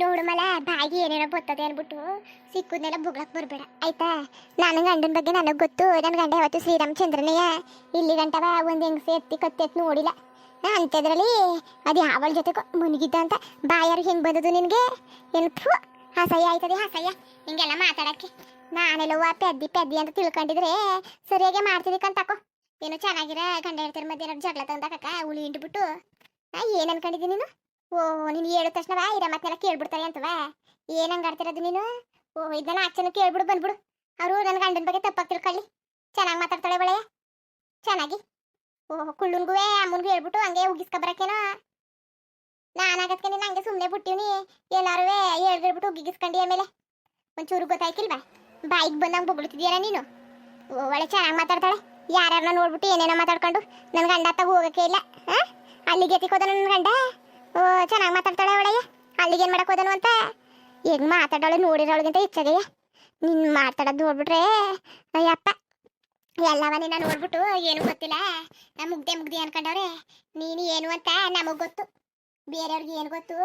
ನೋಡು ಮಲ ಬಾಯಿಗೆ ಏನೇನೋ ಬರ್ತದೆ ಅನ್ಬಿಟ್ಟು ಸಿಕ್ಕುದನ್ನೆಲ್ಲ ಬುಗ್ಳಕ್ ಬರ್ಬೇಡ. ಆಯ್ತಾ? ನನ್ನ ಗಂಡನ ಬಗ್ಗೆ ನನಗೆ ಗೊತ್ತು. ನನ್ನ ಗಂಡ ಯಾವತ್ತು ಶ್ರೀರಾಮಚಂದ್ರನೇ. ಇಲ್ಲಿ ಗಂಟವ, ಒಂದು ಹೆಂಗಸೆ ಎತ್ತಿ ಕತ್ತಿ ನೋಡಿಲ್ಲ. ಅಂಥದ್ರಲ್ಲಿ ಅದು ಯಾವಳ ಜೊತೆ ಮುನಿಗಿದ್ದ ಅಂತ ಬಾಯಾರ ಹೆಂಗೆ ಬಂದದು ನಿನಗೆ? ಏನು ಹಾಸಯ್ಯ ಆಯ್ತದೆ, ಹಸಯ್ಯ. ಹಿಂಗೆಲ್ಲ ಮಾತಾಡಕ್ಕೆ. ನಾನೆಲ್ಲವ ಪೆದ್ದಿ ಪೆದ್ದಿ ಅಂತ ತಿಳ್ಕೊಂಡಿದ್ರೆ ಸರಿಯಾಗಿ ಮಾಡ್ತಿದ್ದಕ್ಕಂತ ತಕೋ. ಏನೋ ಚೆನ್ನಾಗಿರ ಗಂಡ ಹೇಳ್ತಾರೆ ಮಧ್ಯೆ ಏನಾದ್ರು ಜಗಳ ತಂದಾಕ ಉಳಿ ಇಂಟ್ಬಿಟ್ಟು ನಾ ಏನು ಅನ್ಕೊಂಡಿದ್ದೀನಿ ನೀನು? ಓ, ನೀನು ಹೇಳಿದ ತಕ್ಷಣ ಇರ ಮತ್ತೆಲ್ಲ ಕೇಳ್ಬಿಡ್ತಾರೆ ಅಂತವಾ ಏನು ಆಡ್ತಿರೋದು ನೀನು? ಓ ಇದನ್ನ ಅಚ್ಚನ ಕೇಳ್ಬಿಡು ಬಂದ್ಬಿಡು. ಅವರು ನನ್ನ ಗಂಡನ ಬಗ್ಗೆ ತಪ್ಪಾಗಿ ತಿಳ್ಕೊಳ್ಳಿ ಚೆನ್ನಾಗಿ ಮಾತಾಡ್ತಾಳೆ ಒಳ್ಳೆಯ. ಚೆನ್ನಾಗಿ. ಓ, ಕುಳ್ಳುನ್ಗೂ ಅಮ್ಮನ್ಗೂ ಹೇಳ್ಬಿಟ್ಟು ಹಂಗೆ ಉಗಿಸ್ಕೊಬರಕೇನೋ ನಾನಾಗತ್ಕೆ ನೀನು ಹಂಗೆ ಸುಮ್ಮನೆ ಬಿಟ್ಟಿವ್ನಿ ಎಲ್ಲಾರು ಹೇಳ್ಬಿಟ್ಟು ಉಗಿಸ್ಕೊಂಡಿ ಆಮೇಲೆ. ಒಂಚೂರು ಗೊತ್ತಾಯ್ಕಿಲ್ವಾ ಬಾಯಿಗೆ ಬಂದಂಗೆ ಬೊಗಳ್ತಿದ್ಯಲ್ಲ ನೀನು? ಒಳ್ಳೆ ಚೆನ್ನಾಗಿ ಮಾತಾಡ್ತಾಳೆ. ಯಾರ್ಯಾರನ್ನ ನೋಡ್ಬಿಟ್ಟು ಏನೇನೋ ಮಾತಾಡ್ಕೊಂಡು ನನ್ನ ಗಂಡ ತಗೋ ಹೋಗಕ್ಕೆ ಇಲ್ಲ. ಆ? ಅಲ್ಲಿಗೆ ಎತ್ತಿಕೋದ ನನ್ನ ಗಂಡ? ಚೆನ್ನಾಗಿ ಮಾತಾಡ್ತಾಳೆ ಅವಳಯ್ಯ ಅಲ್ಲಿಗೆ ಏನು ಮಾಡಕ್ ಹೋದನು ಅಂತ? ಹೆಂಗೆ ಮಾತಾಡೋಳು ನೋಡಿರೋಳಿಗಿಂತ ಹೆಚ್ಚಾಗಯ್ಯ ನಿನ್ನ ಮಾತಾಡೋದು ನೋಡ್ಬಿಟ್ರೆ, ಅಯ್ಯಪ್ಪ, ಎಲ್ಲವ ನಿನ್ನ ನೋಡ್ಬಿಟ್ಟು ಏನು ಗೊತ್ತಿಲ್ಲ. ಮುಗ್ದೆ ಮುಗ್ದೆ ಅನ್ಕೊಂಡವ್ರೆ. ನೀನು ಏನು ಅಂತ ನಮಗ್ ಗೊತ್ತು. ಬೇರೆಯವ್ರಿಗೆ ಏನು ಗೊತ್ತು?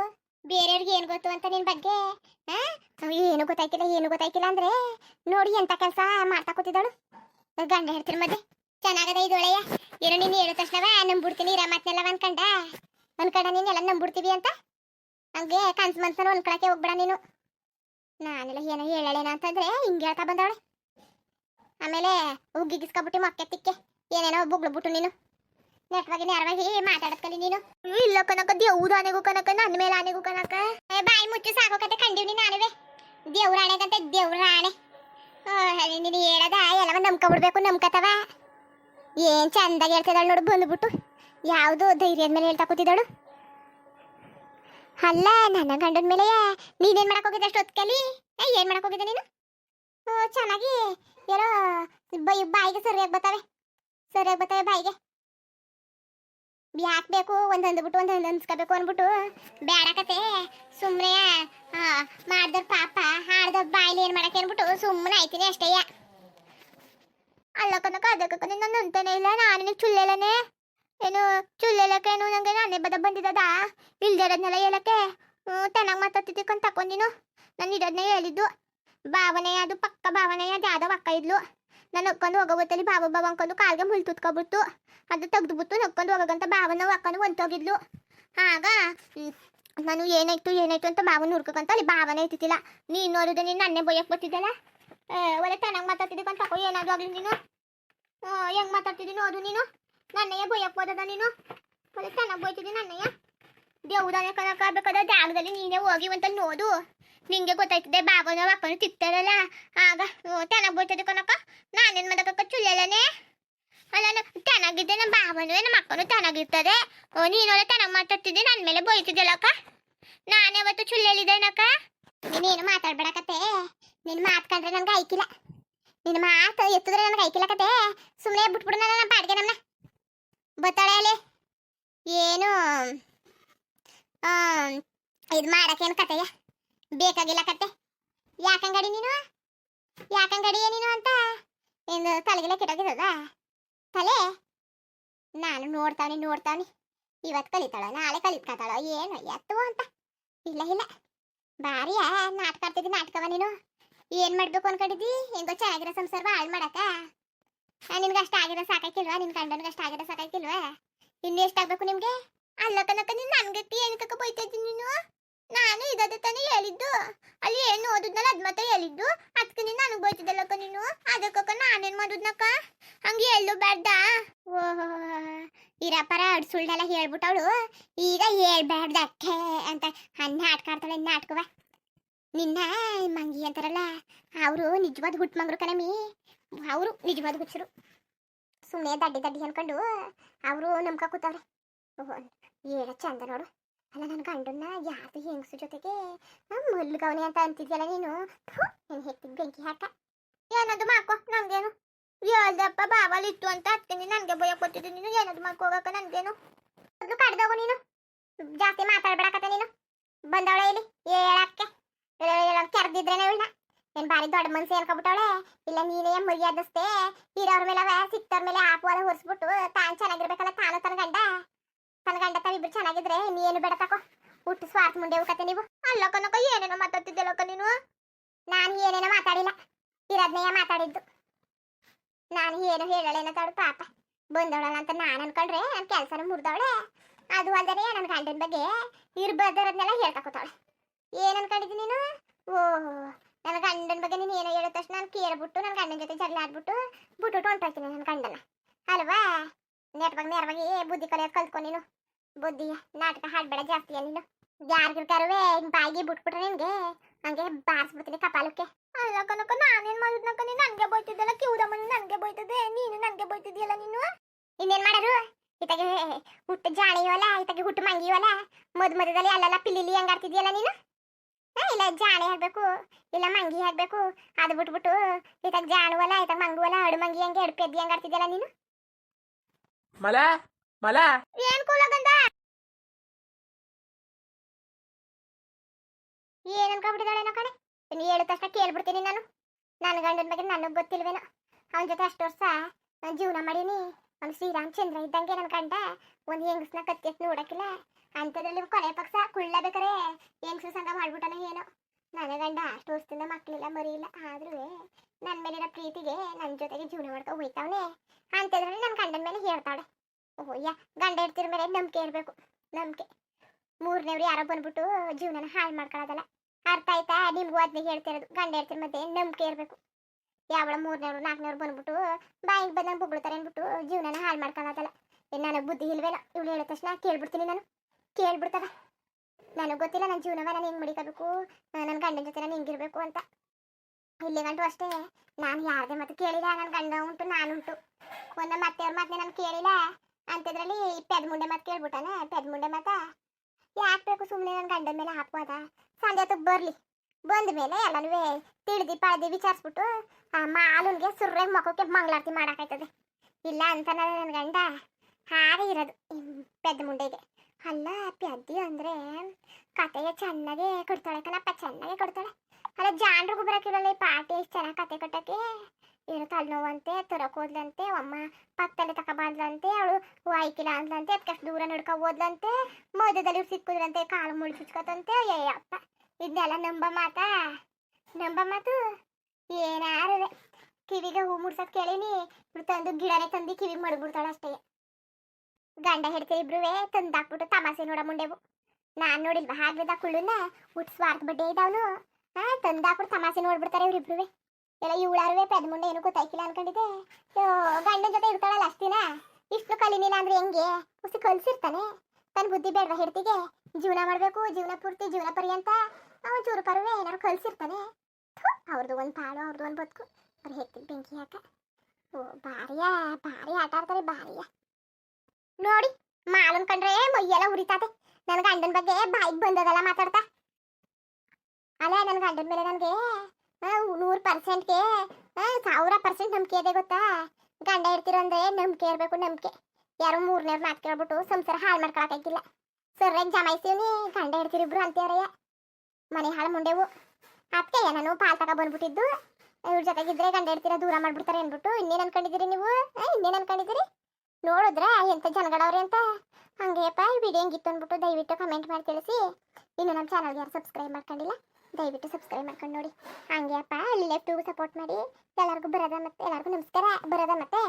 ಬೇರೆಯವ್ರಿಗೆ ಏನು ಗೊತ್ತು ಅಂತ ನಿನ್ ಬಗ್ಗೆ? ಏನು ಗೊತ್ತಾಯ್ತಿಲ್ಲ ಏನು ಗೊತ್ತಾಯ್ತಿಲ್ಲ ಅಂದ್ರೆ ನೋಡಿ ಎಂತ ಕೆಲಸ ಮಾಡ್ತಾ ಕೂತಿದ್ದಳು. ಗಂಡ ಹೇಳ್ತಿರ್ ಮದ್ದೆ ಚೆನ್ನಾಗದ ಇದು ಒಳ್ಳೆಯ. ಏನೋ ನೀನು ಹೇಳೋ ತಕ್ಷಣವ. ನಂಬಿಡ್ತೀನಿ ಇರ ಮತ್ತೆಲ್ಲ ಅನ್ಕಂಡ. ಅನ್ಕಂಡ ನೀನು ಎಲ್ಲ ನಂಬಿಡ್ತೀವಿ ಅಂತ? ಹಂಗೆ ಕನ್ಸು ಮನ್ಸನ ಅನ್ಕೊಳಕ್ಕೆ ಹೋಗ್ಬೇಡ ನೀನು. ನಾನೆಲ್ಲ ಏನೋ ಹೇಳೇನ ಅಂತಂದ್ರೆ ಹಿಂಗೆ ಹೇಳ್ತಾ ಬಂದವಳೆ. ಆಮೇಲೆ ಉಗ್ಗಿಗಿಸ್ಕೊಬಿಟ್ಟು ಮೊಕ್ಕೆ ತಿಕ್ಕೆ ಏನೇನೋ ಬುಗ್ಳ್ಬಿಟ್ಟು ನೀನು. ನೆಟ್ವಾಗಿ ನೇರವಾಗಿ ಮಾತಾಡತ್ಕಲಿ ನೀನು. ಇಲ್ಲ ಕನಕ ದೇವ್ರ ಆನೆಗೂ ಕನಕ ನನ್ನ ಮೇಲೆ ಆನೆಗೂ ಕನಕ ಬಾಯಿ ಮುಚ್ಚು ಸಾಕೋಕತೆ ಕಂಡಿವ್ನಿ ನಾನುವೆ. ದೇವ್ರ ಆಣೆಗಂತೆ ದೇವ್ರ ಆಣೆ. ನೀನು ಹೇಳದ, ಎಲ್ಲವ ನಂಬ್ಕೊಬಿಡ್ಬೇಕು, ನಂಬ್ಕತವ. ಏನ್ ಚಂದಾಗಿ ಹೇಳ್ತಿದ್ದಾಳು ನೋಡು, ಬಂದ್ಬಿಟ್ಟು. ಯಾವುದು ಧೈರ್ಯದ ಮೇಲೆ ಹೇಳ್ತಾ ಕೂತಿದ್ದಳು. ಅಲ್ಲ, ನನ್ನ ಗಂಡನ ಮೇಲೆ ನೀನೇನ್ ಮಾಡಕ್ ಹೋಗಿದ್ದೆ ಅಷ್ಟು ಹೊತ್ಕಲಿ ಏನ್ ಮಾಡಕ್ ಹೋಗಿದ್ದೆ ನೀನು? ಚೆನ್ನಾಗಿ ಏನೋ ಬೈ ಬಾಯಿಗೆ ಸರಿಯಾಗಿ ಬರ್ತವೆ. ಸರಿಯಾಗಿ ಬರ್ತವೆ ಬಾಯಿಗೆ. ಯಾಕೆ ಬೇಕು? ಒಂದು ಅಂದ್ಬಿಟ್ಟು ಒಂದು ಅನ್ಸ್ಕೋಬೇಕು ಅಂದ್ಬಿಟ್ಟು. ಬೇಡಕತೆ ಸುಮ್ಮನೆ ಮಾಡ್ದವ್ರ ಪಾಪ ಹಾಡ್ದವ್ರ ಬಾಯಿಲಿ ಏನು ಮಾಡಕ್ಕೆ ಅಂದ್ಬಿಟ್ಟು ಸುಮ್ಮನೆ ಆಯ್ತೀನಿ ಅಷ್ಟೇ. ಅಲ್ಲ ಕನಕ ಅದಕ್ಕೆ ನಾನು ಅಂತಾನೆ ಇಲ್ಲ, ನಾನು ನಿನಗೆ ಚುಲ್ಲೆಲನೆ ಏನು, ನಂಗೆ ನಾನೇ ಬದ ಬಂದಿದ್ದದ ಇಲ್ದಿರೋದ್ನೆಲ್ಲ ಹೇಳಕ್ಕೆ ಚೆನ್ನಾಗಿ ಮಾತಾಡ್ತಿದ್ದಕ್ಕಂತ ತಕೊಂಡಿನು ನಾನು? ಇರೋದನ್ನೇ ಹೇಳಿದ್ದು. ಭಾವನೆ ಅದು, ಪಕ್ಕ ಭಾವನೆ ಅದು, ಯಾವ್ದೋ ಅಕ್ಕ ಇದ್ಲು. ನಾನು ನಕ್ಕೊಂಡು ಹೋಗೋಗೊತ್ತಲ್ಲಿ ಬಾಬಾ ಬಾಬಾ ಅನ್ಕೊಂಡು ಕಾಲ್ಗೆ ಮುಳ್ ತುತ್ಕೊಬಿಟ್ಟು ಅದು ತೆಗ್ದುಬಿಟ್ಟು ನಕ್ಕೊಂಡು ಹೋಗೋಗಂತ ಭಾವನ ಅಕ್ಕನು ಹೊಂಟೋಗಿದ್ಲು. ಆಗ, ನಾನು ಏನಾಯ್ತು ಏನಾಯ್ತು ಅಂತ ಭಾವನ ಹುಡ್ಕಂತ ಅಲ್ಲಿ ಭಾವನೆ ಇತ್ತಿಲ್ಲ ನೀನು ನೋಡಿದ್ರೆ ನೀನು ನನ್ನೇ ಬೊಯ್ಯಕ್ಕೆ ಬರ್ತಿದ್ದಲ್ಲ ಒಳ್ಳೆ ಚೆನ್ನಾಗಿ ಮಾತಾಡ್ತಿದ್ದಕ್ಕಂತ ತಕೋ, ಏನಾದ್ರು ಆಗಲಿ ನೀನು? ಹೆಂಗೆ ಮಾತಾಡ್ತಿದ್ದೀನಿ ನೋಡು ನೀನು? ನನ್ನಯ್ಯ ಬೈಯಕ್ಕೆ ಹೋದದ ನೀನು? ಒಳ್ಳೆ ಚೆನ್ನಾಗಿ ಬೈತಿದ್ದಿ ನನ್ನಯ್ಯ ದೇವ್ದಾನೆ ಕನಕ ಬೇಕಾದ ಜಾಗದಲ್ಲಿ ನೀನೇ ಹೋಗಿ ಅಂತ ನೋಡು. ನಿಂಗೆ ಗೊತ್ತಾಯ್ತದೆ ಬಾಬನ ಅಪ್ಪನ ತಿಕ್ತಾರಲ್ಲ ಆಗ ಚೆನ್ನಾಗಿ ಬೈತದೆ ಕನಕ ನಾನೇನು ಮಾಡೋಕ್ಕ ಚುಲ್ಲನೇ ಅಲ್ಲ ಚೆನ್ನಾಗಿದ್ದೆ ನಮ್ಮ ಬಾಬನು ನಮ್ಮ ಅಕ್ಕನು ಚೆನ್ನಾಗಿರ್ತದೆ ನೀನೊಳ್ಳೆ ಚೆನ್ನಾಗಿ ಮಾತಾಡ್ತಿದ್ದೆ ನನ್ನ ಮೇಲೆ ಬೈತಿದ್ದಲ್ಲಕ್ಕ ನಾನೇ ಅವತ್ತು ಚುಲ್ಲೆಲಿದ್ದೇನಕ್ಕ ನೀನೇನು ಮಾತಾಡ್ಬೇಡಕತ್ತೆ ನಿನ್ನ ಮಾತು ಕಂಡ್ರೆ ನನ್ಗೆ ಐಕಿಲ್ಲ ನಿನ್ನ ಮಾತು ಎತ್ತಿದ್ರೆ ನನಗೆ ಐಕಿಲ್ಲ ಕತೆ. ಸುಮ್ಮನೆ ಬಿಟ್ಬಿಡು ನನ್ನ ಪಾಡಿಗೆ ನನ್ನ ಬತ್ತಾಳೆ ಏನು? ಇದು ಮಾಡಕ್ಕೇನು ಕತೆಯ ಬೇಕಾಗಿಲ್ಲ ಕತೆ. ಯಾಕಂಗಡಿ ನೀನು? ಯಾಕಂಗಡಿ ನೀನು ಅಂತ? ಏನು ತಲೆಗೆಲ್ಲ ಕೆಟ್ಟೋಗಿರೋದ ತಲೆ? ನಾನು ನೋಡ್ತಾವನಿ ನೋಡ್ತಾವನಿ. ಇವತ್ತು ಕಲಿತಾಳ, ನಾಳೆ ಕಲಿತ್ಕೊತಾಳ, ಏನು ಎತ್ತು ಅಂತ? ಇಲ್ಲ ಇಲ್ಲ. ಭಾರಿಯ ನಾಟಕ ಆಡ್ತಿದ್ದಿ, ನಾಟಕವ ನೀನು. ಏನು ಮಾಡಬೇಕು ಅನ್ಕೊಂಡಿದ್ದಿ? ಹೆಂಗೋ ಚೆನ್ನಾಗಿರೋ ಸಂಸಾರ ಹಾಳು ಮಾಡಕ. ನಿನ್ಗೆ ಅಷ್ಟ ಆಗಿರೋ ಸಾಕಾಕಿಲ್ವಾ ನಿನ್ ಗಂಡನ್ಗೆ ಅಷ್ಟ ಆಗಿರೋ ಸಾಕಾಕಿಲ್ವಾ ಇನ್ನು ಎಷ್ಟಾಗ್ಬೇಕು ನಿಮ್ಗೆ? ಅಲ್ಲ ಕನಕ ನೀನ್ ನನ್ಗೆ ಏನಕ್ಕ ಬೈತಾ ನೀನು? ನಾನು ಇದದೆ ತಾನೇ ಹೇಳಿದ್ದು. ಅಲ್ಲಿ ಏನು ಓದಿದ್ನಲ್ಲ, ಅದ್ ಮತ್ತೆ ಹೇಳಿದ್ದು. ಅದಕ್ಕೆ ನೀನು ನನಗೆ ಬೈತಿದ್ದಲ್ಲಕ್ಕ ನೀನು? ಅದಕ್ಕಕ್ಕ ನಾನೇನ್ ಮಾಡುದ್ನಕ್ಕ? ಹಂಗೆ ಎಲ್ಲೂ ಬೇಡ ಓಹೋ, ಇರಪ್ಪರ ಅಡ್ಸುಳ್ನೆಲ್ಲ ಹೇಳ್ಬಿಟ್ಟವಳು. ಈಗ ಹೇಳ್ಬಾರ್ದು ಅಕ್ಕೆ ಅಂತ ಹಣ್ಣು ನಾಟಕ ಇನ್ನ ನಾಟಕವ ನಿನ್ನ ಮಂಗಿ ಅಂತಾರಲ್ಲ, ಅವರು ನಿಜವಾದ ಹುಟ್ಟು ಮಂಗ್ರು ಕಣಮಿ. ಅವರು ನಿಜವಾದ ಹುಚ್ಚರು. ಸುಮ್ಮನೆ ದಡ್ಡಿ ದಡ್ಡಿ ಅನ್ಕೊಂಡು ಅವರು ನಂಬ್ಕ ಕೂತವ್ರೆ. ಓಹೋ, ಏನ ಚಂದ ನೋಡು. ಅಲ್ಲ ನನ್ನ ಗಂಡನ್ನ ಯಾರ್ದು ಹೆಂಗಸು ಜೊತೆಗೆ ಮುಲ್ಗವನೆ ಅಂತ ಅಂತಿದ್ಯಲ್ಲ ನೀನು? ನೀನು ಹೆತ್ತಿಗೆ ಬೆಂಕಿ ಹಾಕ. ಏನದು ಮಾಡ್ಕೊ, ನಂಗೇನು. ಹೇಳ್ದಪ್ಪ ಬಾವಲ್ಲಿ ಇತ್ತು ಅಂತ ಅದಕ್ಕೆ ನೀನು ನನಗೆ ಭಯ ಕೊಟ್ಟಿದ್ದು ನೀನು. ಏನದು ಮಾಡ್ಕೊ ಹೋಗಕ್ಕ ನನಗೇನು ಮೊದಲು ಕಡ್ದೋಗು ನೀನು. ಜಾಸ್ತಿ ಮಾತಾಡ್ಬಿಡಕತ್ತ ನೀನು. ಬಂದವಳೆ ಇಲ್ಲಿ, ಹೇಳಕ್ಕೆ. ಕೆರೆದಿದ್ರೇನೆ ಇವಳನ್ನ. ಏನ್ ಬಾರಿ ದೊಡ್ಡ ಮನ್ಸಿ ಅನ್ಕೊಬಿಟ್ಟವಳೆ ಇಲ್ಲ ನೀನೇ ಮರ್ಯಾದಸ್ತೆ ಇರೋರ್ ಮೇಲೆ ಸಿಕ್ತವ್ರ ಮೇಲೆ ಆಪವಾದ ಹೊರಿಸ್ಬಿಟ್ಟು ತಾನ್ ಚೆನ್ನಾಗಿರ್ಬೇಕಲ್ಲ, ತಾನು ತನ್ನ ಗಂಡ. ತನ್ನ ಗಂಡ ತಾವಿಬ್ರು ಚೆನ್ನಾಗಿದ್ರೆ ನೀನು ಬೇಡ ತಕೋ. ಹುಟ್ಟು ಸ್ವಾರ್ಥ ಮುಂಡೆ ಹೋಗತ್ತೆ ನೀವು. ಅಲ್ಲ ಏನೇನೋ ಮಾತಾಡ್ತಿದ್ದೆ ಲೋಕ ನೀನು? ನಾನು ಏನೇನೋ ಮಾತಾಡಿಲ್ಲ. ಇರೋದ್ನೆಯ ಮಾತಾಡಿದ್ದು. ನಾನು ಏನು ಹೇಳಲೇನ ತಾಡು ಪಾಪ. ಬಂದವಳಲ್ಲ ಅಂತ ನಾನು ಅನ್ಕೊಂಡ್ರೆ ನನ್ನ ಕೆಲಸನ ಮುರಿದವಳೆ. ಅದು ಅಲ್ಲದೆ ನನ್ನ ಗಂಡನ ಬಗ್ಗೆ ಇರ್ಬಾರ್ದರದ್ನೆಲ್ಲ ಹೇಳ್ತಾಕೋತಾಳೆ ಏನು ಅನ್ಕೊಂಡಿದ್ದೀನಿ ನೀನು ಓಹೋ ನನ್ನ ಗಂಡನ ಬಗ್ಗೆ ನೀನು ಏನೋ ಕೇಳ್ಬಿಟ್ಟು ನನ್ನ ಗಂಡನ ಜೊತೆ ಜಗಳ ಆಡ್ಬಿಟ್ಟು ಬಿಟ್ಟು ಹೊಂಟೋಗ್ತೀನಿ ನನ್ನ ಗಂಡನ. ಅಲ್ವಾ? ನೇರವಾಗಿ ನೇರವಾಗಿ ಬುದ್ಧಿ ಕಲಿಯೋದು ಕಲ್ತ್ಕೊ ನೀನು. ಬುದ್ಧಿ, ನಾಟಕ ಹಾಡ್ಬೇಡ ಜಾಸ್ತಿ ನೀನು. ಯಾರಿಗಿರ್ತಾರುವೆ ಬಾಯಿಗೆ ಬಿಟ್ಬಿಟ್ರೆ ನಿನಗೆ ಹಂಗೆ ಬಾರಿಸ್ಬಿಡ್ತೀನಿ ಕಪಾಲಕ್ಕೆ. ಅಲ್ಲ ಕನಕ ನಾನೇನು ಮಾಡಿದ್ನಕ ನೀನು? ನನಗೆ ಬೈತಿದ್ದಲ್ಲ ಕಿವುದಮ್ಮನ ನನಗೆ ಬೈತದೆ ನೀನು ನನಗೆ ಬೈತಿದ್ಯಲ್ಲ ನೀನು? ಇನ್ನೇನ್ ಮಾಡರು ಇತ್ತಾಗೆ ಹುಟ್ಟು ಜಾಣಿಯವಲ್ಲ ಇತ್ತಾಗೆ ಹುಟ್ಟು ಮಂಗಿಯವಲ್ಲ ಮದ್ ಮಧ್ಯದಲ್ಲಿ ಅಲ್ಲೆಲ್ಲ ಪಿಲಿಲಿ ಹೆಂಗಾಡ್ತಿದ್ಯಲ್ಲ ನೀನು? ಇಲ್ಲ ಜಾಣೆ ಹಾಕ್ಬೇಕು ಇಲ್ಲ ಮಂಗಿ ಹಾಕ್ಬೇಕು. ಅದು ಬಿಟ್ಬಿಟ್ಟು ಇತಗ ಜಾಣುವಲ್ಲ ಐತ ಮಂಗುವಲ್ಲ ಅಡು ಮಂಗಿ ಹಂಗೆ ಎಡು ಪೆದ್ದಿ ಹಂಗಾಡ್ತಿದ್ಯಲ್ಲ ನೀನು? ಮಲ ಮಲ. ಏನ್ ಕೂಲಗಂದ ಏನ್ ಅನ್ಕೊಂಡ್ಬಿಟ್ಟಿದ್ದಾಳೇನೋ ಕಣೆ? ನೀ ಹೇಳಿದ ತಕ್ಷಣ ಕೇಳ್ಬಿಡ್ತೀನಿ ನಾನು. ನನ್ನ ಗಂಡನ ಬಗ್ಗೆ ನನಗೆ ಗೊತ್ತಿಲ್ವೇನೋ. ಅವನ ಜೊತೆ ಅಷ್ಟು ವರ್ಷ ನಾನು ಜೀವನ ಮಾಡೀನಿ. ಅವ್ನು ಶ್ರೀರಾಮಚಂದ್ರ ಇದ್ದಂಗೆ ನನ್ನ ಗಂಡ. ಒಂದು ಹೆಂಗಸ್ನ ಕತ್ತಿ ನೋಡಕಿಲ್ಲ ನೋಡಕ್ಕಿಲ್ಲ. ಅಂಥದ್ರಲ್ಲಿ ಕೊನೆ ಪಕ್ಷ ಕುಳ್ಳಬೇಕರೆ. ಏನ್ ಸಂಘ ಮಾಡ್ಬಿಟ್ಟನ ಏನೋ. ನನ್ನ ಗಂಡ ಅಷ್ಟು ವರ್ಷದಿಂದ ಮಕ್ಕಳಿಲ್ಲ ಮರಿ ಇಲ್ಲ ಆದ್ರೂ ನನ್ನ ಮೇಲಿನ ಪ್ರೀತಿಗೆ ನನ್ನ ಜೊತೆಗೆ ಜೀವನ ಮಾಡ್ಕೊ ಹೋಯ್ತಾವನೆ. ಅಂಥದ್ರಲ್ಲಿ ನನ್ನ ಗಂಡನ ಮೇಲೆ ಹೇಳ್ತಾಳೆ ಓಹ್ ಯಾ ಗಂಡ ಇರ್ತಿರ ಮೇಲೆ ನಂಬಿಕೆ ಇರಬೇಕು. ನಂಬಿಕೆ. ಮೂರನೇವ್ರು ಯಾರೋ ಬಂದ್ಬಿಟ್ಟು ಜೀವನನ ಹಾಳು ಮಾಡ್ಕೊಳ್ಳೋದಲ್ಲ ಅರ್ಥ ಆಯ್ತಾ? ನಿಮ್ಗೂ ಅದನ್ನ ಹೇಳ್ತಿರೋದು. ಗಂಡ ಇರ್ತಿರ ಮಧ್ಯೆ ನಂಬಿಕೆ ಇರಬೇಕು. ಯಾವಳ ಮೂರನೇವ್ರು ನಾಲ್ಕನೇವ್ರು ಬಂದ್ಬಿಟ್ಟು ಬಾಯಿಗೆ ಬಂದಂಗೆ ಬೊಗಳ್ತಾರೆ ಅಂದ್ಬಿಟ್ಟು ಜೀವನನ ಹಾಳು ಮಾಡ್ಕೊಳ್ಳೋದಲ್ಲ ನನಗೆ ಬುದ್ಧಿ ಇಲ್ವೇನೋ. ಇವಳು ಹೇಳಿದ ತಕ್ಷಣ ಕೇಳ್ಬಿಡ್ತೀನಿ ನಾನು. ಕೇಳ್ಬಿಡ್ತದ? ನನಗೆ ಗೊತ್ತಿಲ್ಲ ನನ್ನ ಜೀವನವ ನಾನು ಹೆಂಗೆ ಮಡಿಕೋಬೇಕು ನನ್ನ ಗಂಡನ ಜೊತೆ ನಾನು ಹೆಂಗಿರ್ಬೇಕು ಅಂತ. ಇಲ್ಲಿ ಗಂಟು ಅಷ್ಟೇ, ನಾನು ಯಾರದೇ ಮತ್ತೆ ಕೇಳಿಲ್ಲ ನನ್ನ ಗಂಡ ಉಂಟು ನಾನುಂಟು ಒಂದ ಮತ್ತೆ ಅವ್ರ ಮಾತನ್ನ ನಾನು ಕೇಳಿಲ್ಲ ಅಂಥದ್ರಲ್ಲಿ ಪೆದ್ ಮುಂಡೆ ಮತ್ತೆ ಕೇಳ್ಬಿಟ್ಟಾನೆ, ಪೆದ್ ಮುಂಡೆ ಮಾತ, ಯಾಕೆ ಬೇಕು ಸುಮ್ಮನೆ ನನ್ನ ಗಂಡನ ಮೇಲೆ ಹಾಕೋದ ಸಂಜೆ ಹೊತ್ತು ಬರಲಿ. ಬಂದ ಮೇಲೆ ಎಲ್ಲನೂ ತಿಳಿದಿ ಪಳ್ದಿ ವಿಚಾರಿಸ್ಬಿಟ್ಟು ಮಾಲುನ್ಗೆ ಸುರ್ರಾಗಿ ಮಕ್ಕಕ್ಕೆ ಮಂಗಳಾರತಿ ಮಾಡೋಕ್ಕಾಯ್ತದೆ ಇಲ್ಲ ಅಂತ ನನ್ನ ಗಂಡ, ಹಾಗೆ ಇರೋದು ಪೆದ್ದ ಮುಂಡೆಗೆ. ಅಲ್ಲ, ಪೆದ್ದಿ ಅಂದ್ರೆ ಕತೆಗೆ ಚೆನ್ನಾಗೆ ಕೊಡ್ತಾಳೆ ಕಣಪ್ಪ, ಚೆನ್ನಾಗೆ ಕೊಡ್ತಾಳೆ. ಅಲ್ಲ, ಜಾನ್ರಿಗೂ ಬರೋಕಿರಲ್ಲ ಈ ಪಾರ್ಟಿ ಎಷ್ಟು ಚೆನ್ನಾಗಿ ಕತೆ ಕಟ್ಟಕ್ಕೆ? ಏನೋ ತಲೆನೋವಂತೆ, ತರಕ್ ಹೋದ್ಲಂತೆ, ಅಮ್ಮ ಪಕ್ಕದಲ್ಲಿ ತಕ ಬಂದ್ಲಂತೆ, ಅವಳು ವಾಯ್ಕಿಲ್ಲ ಅಂದ್ಲಂತೆ ಅದಕ್ಕೆ ದೂರ ನಡ್ಕೊ ಹೋದ್ಲಂತೆ, ಮಧ್ಯದಲ್ಲಿ ಇವ್ರು ಸಿಕ್ಕಿದ್ರಂತೆ, ಕಾಲು ಮುಳಿ ಏ ಅಯ್ಯಪ್ಪ ಇದನ್ನೆಲ್ಲ ನಂಬ ಮಾತ? ನಂಬ ಮಾತು? ಏನಾರದೆ, ಕಿವಿಗೆ ಹೂ ಮುಡ್ಸೋದ್ ಕೇಳಿನಿ, ಇವ್ರು ತಂದು ಗಿಡನೇ ತಂದು ಕಿವಿಗೆ ಮಡಗ್ಬಿಡ್ತಾಳೆ ಅಷ್ಟೇ ಗಂಡ ಹೆಡ್ತಿ ಇಬ್ರುವೆ ತಂದಾಕ್ಬಿಟ್ಟು ತಮಾಸೆ ನೋಡ ಮುಂಡೆವು. ನಾನ್ ನೋಡಿಲ್ವ ಹಾಗ್ಲಿದ ಕುಳ್ಳುನ ಹುಟ್ಟು ಸ್ವಾರ್ಥ ಬಡ್ಡೆ ಇದ್ದಾವನು ಹಾ ತಂದಾಕ್ಬಿಟ್ಟು ತಮಾಸೆ ನೋಡ್ಬಿಡ್ತಾರೆ ಇವ್ರಿಬ್ರುವೆ ಎಲ್ಲ ಇವಳಾರುವೆ ಪೆದ್ ಮುಂಡೆ ಏನು ಗೊತ್ತಾಯ್ಕಿಲ್ಲ ಅನ್ಕೊಂಡಿದ್ದೆ. ಗಂಡನ ಜೊತೆ ಇರ್ತಾಳಲ್ಲ ಅಷ್ಟಿನ ಇಷ್ಟು ಕಲಿನಿಲ್ಲ ಅಂದ್ರೆ ಹೆಂಗೆ? ಉಸಿ ಕಲ್ಸಿರ್ತಾನೆ. ತನ್ನ ಬುದ್ಧಿ ಬೇಡ ಹೆಡ್ತಿಗೆ? ಜೀವನ ಮಾಡಬೇಕು, ಜೀವನ ಪೂರ್ತಿ ಜೀವನ ಪರ್ಯಂತ. ಅವನು ಚೂರು ಪರುವೆ ಏನಾರು ಕಲ್ಸಿರ್ತಾನೆ. ಅವ್ರದ್ದು ಒಂದು ಪಾಳು ಅವ್ರದ್ದು ಒಂದು ಬದುಕು. ಅವ್ರು ಹೆತ್ತಿಗೆ ಬೆಂಕಿ ಹಾಕ. ಓ, ಭಾರಿಯ ಭಾರಿ ಆಟ ಆಡ್ತಾರೆ ಭಾರಿಯ. ನೋಡಿ ಮಾಲನ್ ಕಂಡ್ರೆ ಮೈಯೆಲ್ಲ ಉರಿತಾತೆ. ನನ್ನ ಗಂಡನ ಬಗ್ಗೆ ಬಾಯಿಗೆ ಬಂದದಲ್ಲ ಮಾತಾಡ್ತಾ. ಅಲ್ಲ ನನ್ನ ಗಂಡನ ಮೇಲೆ ನನಗೆ ನೂರು ಪರ್ಸೆಂಟ್ಗೆ ಸಾವಿರ ಪರ್ಸೆಂಟ್ ನಂಬಿಕೆ ಇದೆ ಗೊತ್ತಾ? ಗಂಡ ಇರ್ತಿರೋ ಅಂದ್ರೆ ನಂಬಿಕೆ ಇರಬೇಕು, ನಂಬಿಕೆ. ಯಾರು ಮೂರನೇವ್ರು ಮಾತು ಕೇಳ್ಬಿಟ್ಟು ಸಂಸಾರ ಹಾಳು ಮಾಡ್ಕೊಳಕ್ಕಾಗಿಲ್ಲ ಸರ್ಯಾಗಿ ಜಮಾಯಿಸಿವ್ನಿ ಗಂಡ ಇರ್ತಿರಿಬ್ರು ಅಂತೀವ್ರಯ್ಯ ಮನೆ ಹಾಳು ಮುಂಡೆವು. ಅದಕ್ಕೆ ನಾನು ಪಾಲ್ ತಗ ಬಂದ್ಬಿಟ್ಟಿದ್ದು. ಇವ್ರ ಜೊತೆಗಿದ್ರೆ ಗಂಡ ಇರ್ತೀರ ದೂರ ಮಾಡ್ಬಿಡ್ತಾರೆ ಅಂದ್ಬಿಟ್ಟು, ಇನ್ನೇನು ಅನ್ಕೊಂಡಿದ್ದೀರಿ ನೀವು? ಇನ್ನೇನ್ ಅನ್ಕೊಂಡಿದ್ದೀರಿ? ನೋಡಿದ್ರ ಎಂತ ಜನಗಳವ್ರೆ ಅಂತ? ಹಂಗೆಯಪ್ಪ ಈ ವಿಡಿಯೋ ಹೆಂಗಿತ್ತು ಅಂದ್ಬಿಟ್ಟು ದಯವಿಟ್ಟು ಕಮೆಂಟ್ ಮಾಡಿ ತಿಳಿಸಿ. ಇನ್ನು ನಮ್ಮ ಚಾನಲ್ಗೆ ಯಾರು ಸಬ್ಸ್ಕ್ರೈಬ್ ಮಾಡ್ಕೊಂಡಿಲ್ಲ, ದಯವಿಟ್ಟು ಸಬ್ಸ್ಕ್ರೈಬ್ ಮಾಡ್ಕೊಂಡು ನೋಡಿ. ಹಂಗೆ ಅಪ್ಪ ಲೆಫ್ಟ್ ಸಪೋರ್ಟ್ ಮಾಡಿ. ಎಲ್ಲರಿಗೂ ಬರೋದ ಮತ್ತೆ, ಎಲ್ಲರಿಗೂ ನಮಸ್ಕಾರ. ಬರೋದ ಮತ್ತೆ.